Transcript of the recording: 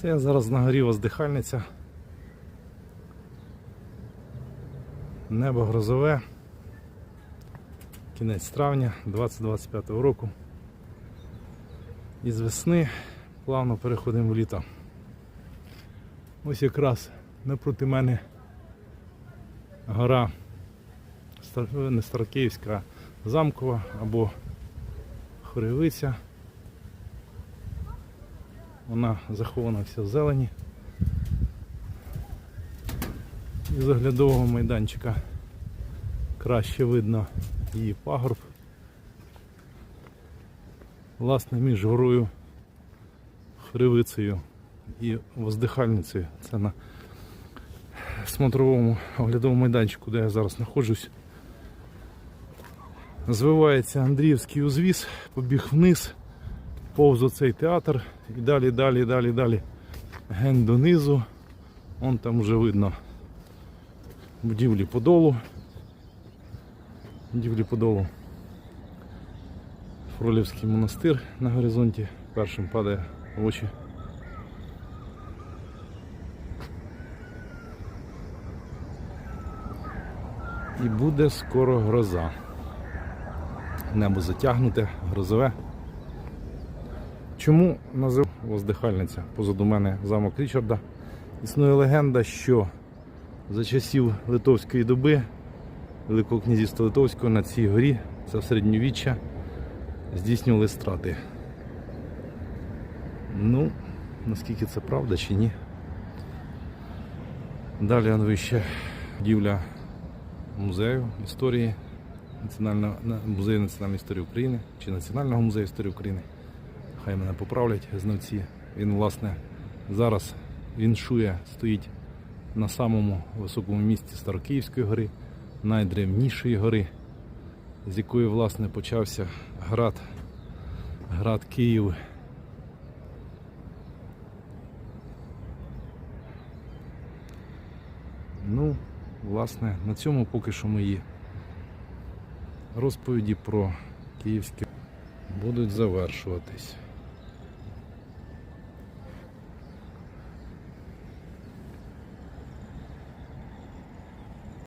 Це я зараз на горі воздихальниця. Небо грозове. Кінець травня 2025 року. Із весни плавно переходимо в літо. Ось якраз напроти мене гора не Старокиївська, а замкова або Хоревиця. Вона захована вся в зелені. І з оглядового майданчика краще видно її пагорб. Власне, між горою Хривицею і воздихальницею. Це на смотровому оглядовому майданчику, де я зараз знаходжусь. Звивається Андріївський узвіз, побіг вниз, повз оцей театр і далі, далі, далі, далі. Ген донизу. Вон там вже видно будівлі подолу. Будівлі подолу. Фролівський монастир на горизонті першим падає в очі. І буде скоро гроза. Небо затягнуте, грозове. Чому назив воздихальниця? Позаду мене замок Річарда. Існує легенда, що за часів Литовської доби Великого князівства Литовського на цій горі, це середньовіччя, здійснювали страти. Ну, наскільки це правда чи ні. Далі он вище будівля музею історії музею національної історії України чи Національного музею історії України. Хай мене поправлять знавці. Він, власне, зараз віншує, стоїть на самому високому місці Старокиївської гори, найдревнішої гори, з якої, власне, почався град, град Київ. Ну, власне, на цьому поки що мої розповіді про київське будуть завершуватись.